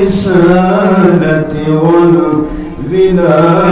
الرسالة والولاية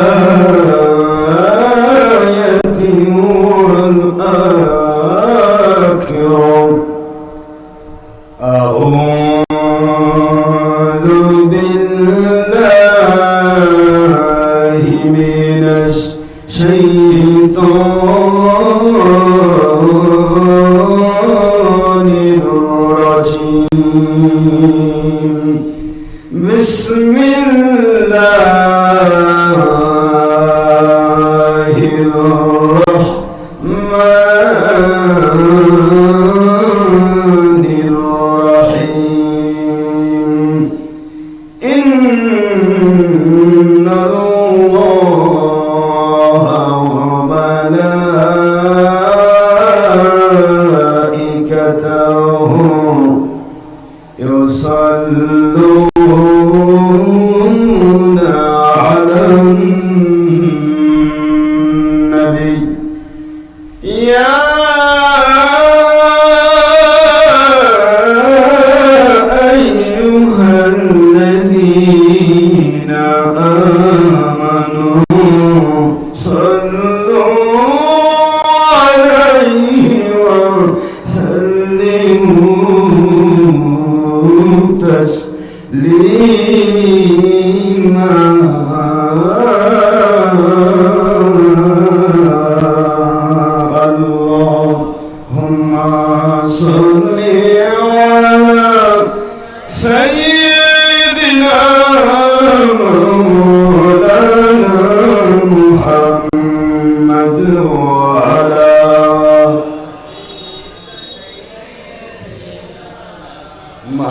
يصلون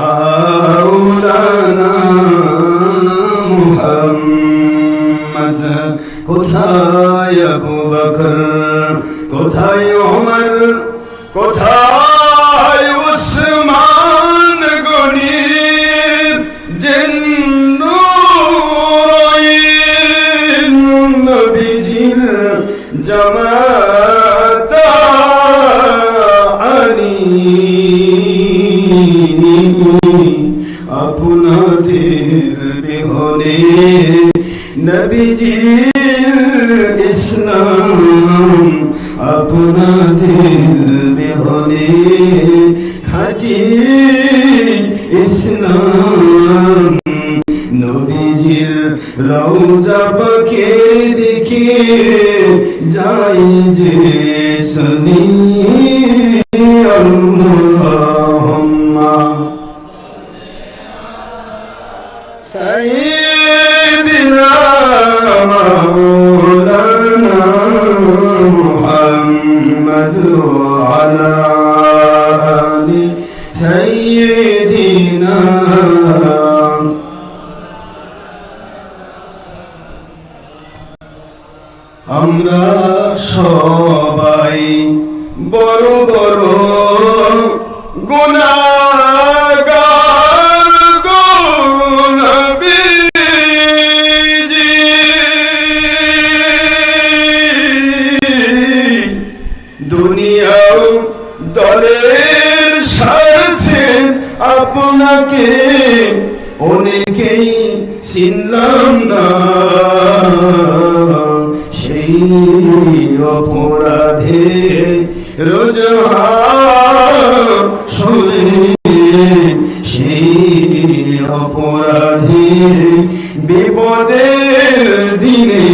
মাওলানা মুহাম্মদ। কোথায় আবু বকর? কোথায় ওমর? কোথায় উসমান গনি জিন্নুরাইন নবীজির জামাতা। আপনাদের বিহনে খাটি ইসলাম নবীজির রওজা পাকে দেখে যাই যে শুনি আল্লাহুম্মা محمد وعلى آل سيدنا আমরা সবাই বড় বড় গুণাগার দুনিয়াও দলের স্বার্থে আপনাকে অনেকেই চিনলাম না। সেই অপরাধে রোজ শুনে সেই অপরাধী বিপদের দিনে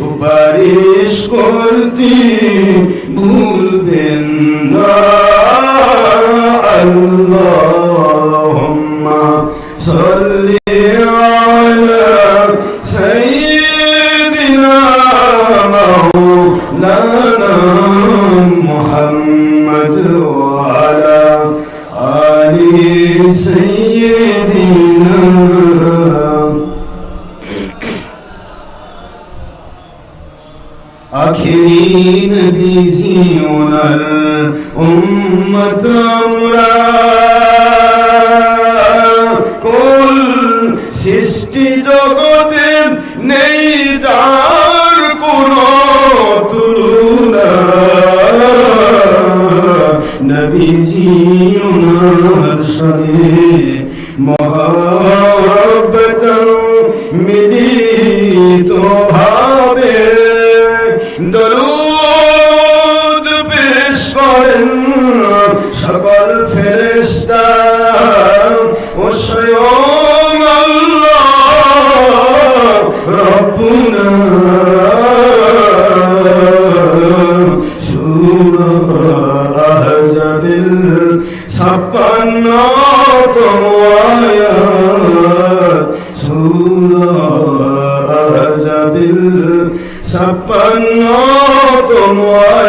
সুপারিশ করতি ভুলবেন জিওনার উম্মত আমরা কুল সৃষ্টি জগতে নেই যার কোন তুলনা নবী জিওনার সনে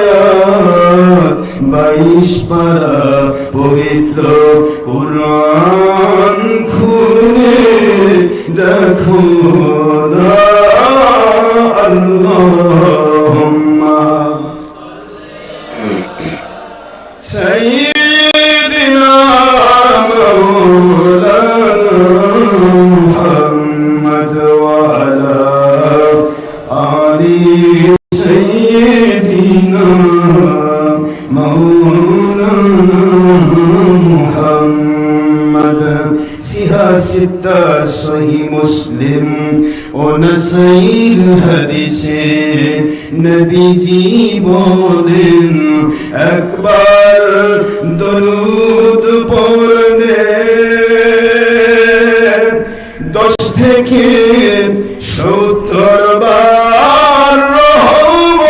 আয়াত বাইশ পারা পবিত্র কোরআন খুলে দেখো। ও নসাইল হাদিসে নবীজি বলেন একবার দরুদ পড়লে দশ থেকে সত্তর বার রহমত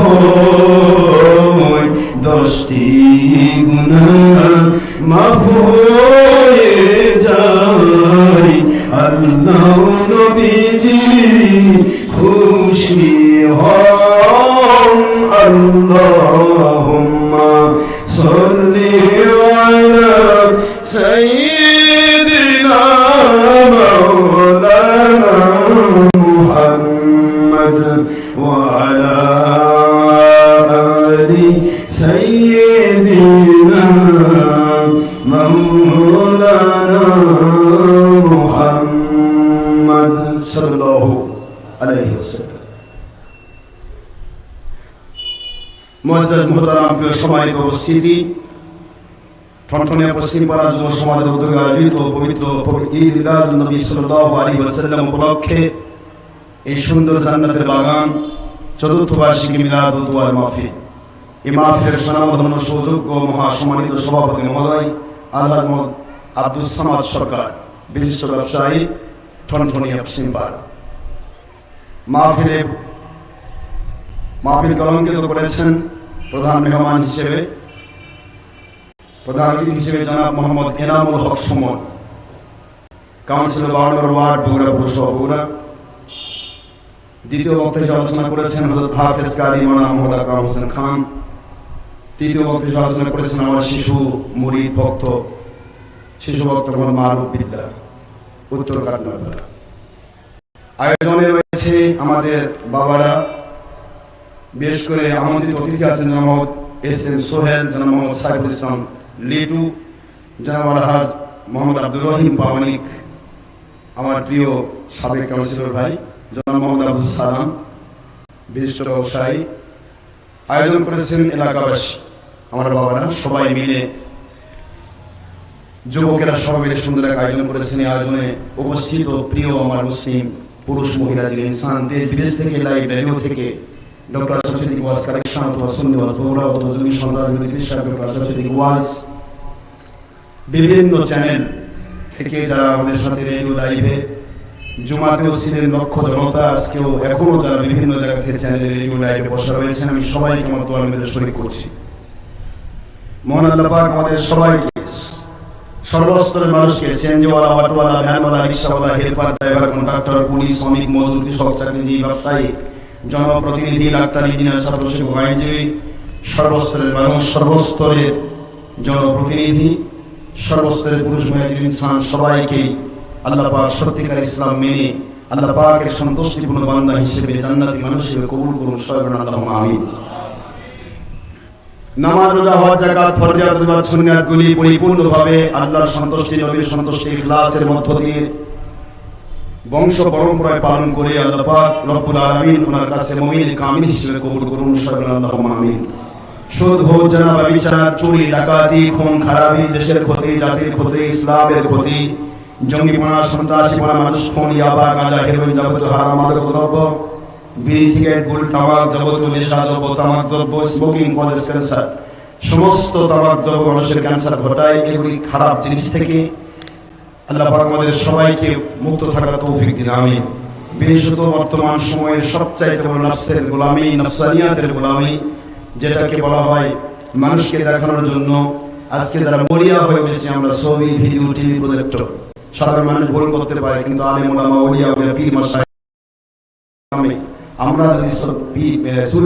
হয়। দশটি গুণা মাফ নবীজি খুশি মুহাম্মদ সাল্লাল্লাহু আলাইহি ওয়াসাল্লাম। মুআজ্জাজ মুহতারাম, প্রিয় সম্মানিত উপস্থিতি ঠনঠনে পশ্চিম পাড়া যুব সমাজের উদ্যোগে আয়োজিত পবিত্র ঈদ মিলাদ নবী মহাসম্মানিত সভাপতি আব্দুল সামাদ সরকার, বিশিষ্ট ব্যবসায়ী পশ্চিম পাড়া মাহফিলে মাহফিল কলঙ্কিত করেছেন প্রধান মেহমান হিসেবে প্রধান অতিথি হিসেবে জনাব মোহাম্মদ এনামুল হক সুমন কাউন্সিলর বারো নম্বর ওয়ার্ড বগুড়া বগুড়া দ্বিতীয় বক্তা হিসেবে আলোচনা করেছেন হজরত হাফেজ কারি মানা মোহাম্মদ আকরাম হোসেন খান তৃতীয় বক্তা আলোচনা করেছেন আমার শিশু মুরিদ ভক্ত শিশু ভক্ত মারুফ বিদ্যার উত্তর কাটনাপাড়া আয়োজনে রয়েছে আমাদের বাবারা, বিশেষ করে আমাদের অতিথি আছেন মোহাম্মদ এস এম সোহেল মোহাম্মদ সাইফুল ইসলাম লিটু, জনাব আলহাজ মোহাম্মদ আব্দুর রহিম পাওয়ানিক আমার প্রিয় সাবেক কাউন্সিলর ভাই, জনাব মোহাম্মদ আব্দুল সালাম, বিশিষ্ট ব্যবসায়ী। আয়োজন করেছেন এলাকাবাসী, আমার বাবারা, সবাই মিলে যুবকেরা সবাই মিলে সুন্দর এক আয়োজন করেছেন। এই আয়োজনে উপস্থিত প্রিয় আমার মুসলিম পুরুষ মহিলা যিনি ইনসান, দেশ বিদেশ থেকে লাইভ রেডিও থেকে ডক্টর সরস্বতী ওয়াজ কালেকশন অথবা সুন্নি ওয়াজ, বগুড়া অথবা বিরোধী সাহেব ডক্টর সরস্বতী ওয়াজ। বিভিন্ন চ্যানেল থেকে যারা আমাদের সাথে রেডিও লাইভে জুমাতেও ছিলেন লক্ষ জনতা আজকেও এখনও যারা বিভিন্ন জায়গা থেকে চ্যানেলে রেডিও লাইভে বসা রয়েছেন, আমি সবাইকে আমার দোয়ার মেয়েদের শরীর করছি। মহান আল্লাহ আমাদের সবাইকে সর্বস্তরের মানুষকে সিএনজিওয়ালা অটোওয়ালা ভ্যানওয়ালা রিক্সাওয়ালা, হেল্পার, ড্রাইভার, কন্ট্রাক্টর, পুলিশ, শ্রমিক, মজুর, কৃষক, চাকরিজীবী, ব্যবসায়ী, জনপ্রতিনিধি, ডাক্তার, ইঞ্জিনিয়ার আইনজীবী, সর্বস্তরের মানুষ, সর্বস্তরের জনপ্রতিনিধি, সর্বস্তরের পুরুষ, মহিলা ইনসান সবাইকেই আল্লাহ পাক সত্যিকার ইসলাম মেনে, আল্লাহ পাকের সন্তুষ্টিপূর্ণ বান্দা হিসেবে জান্নাতি মানুষ হিসেবে কবুল করুন সবাই আল্লাহ আমিন। নামাজ রোজা হজ জাকাত, ফরজিয়াত বিবাদ সুন্নাতগুলি পরিপূর্ণভাবে আল্লাহর সন্তুষ্টি, নবীর সন্তুষ্টি, ইখলাসের মধ্য দিয়ে বংশ পরম্পরায় পালন করে আল্লাহ পাক রব্বুল আলামিন ওনার কাছে মুমিন কামিল হিসেবে কবুল করুন সবাই আমিন। সুদ ঘুষ জানা বিচার, চুরি, ডাকাতি, খুন, খারাপি, দেশের ক্ষতি, জাতির ক্ষতি, ইসলামের ক্ষতি, জঙ্গিপনা, সন্ত্রাসীপনা মানুষ খুন ইয়াবা, গাঁজা, হেরোইন যাবতীয় হারাম, মাদক, দ্রব্য সমস্ত তামাক দ্রব্য মানুষের ক্যান্সার ঘটায়, এগুলি খারাপ জিনিস থেকে আল্লাহ আমাদের সবাইকে মুক্ত থাকার তৌফিক দিন, আমিন। বিশেষত বর্তমান সময়ের সবচাইতে নফসের গোলামি, নফসানিয়াতের গোলামি, যেটাকে বলা হয় মানুষকে দেখানোর জন্য আজকে যারা মরিয়া হয়ে উঠেছে আমরা ছবি, ভিডিও, টিভি প্রজেক্টর, সাধারণ মানুষ ভুল করতে পারে, কিন্তু আলেম ওলামা, ওলিয়া ওলিয়া, পীর, মাসায় আমরা যদি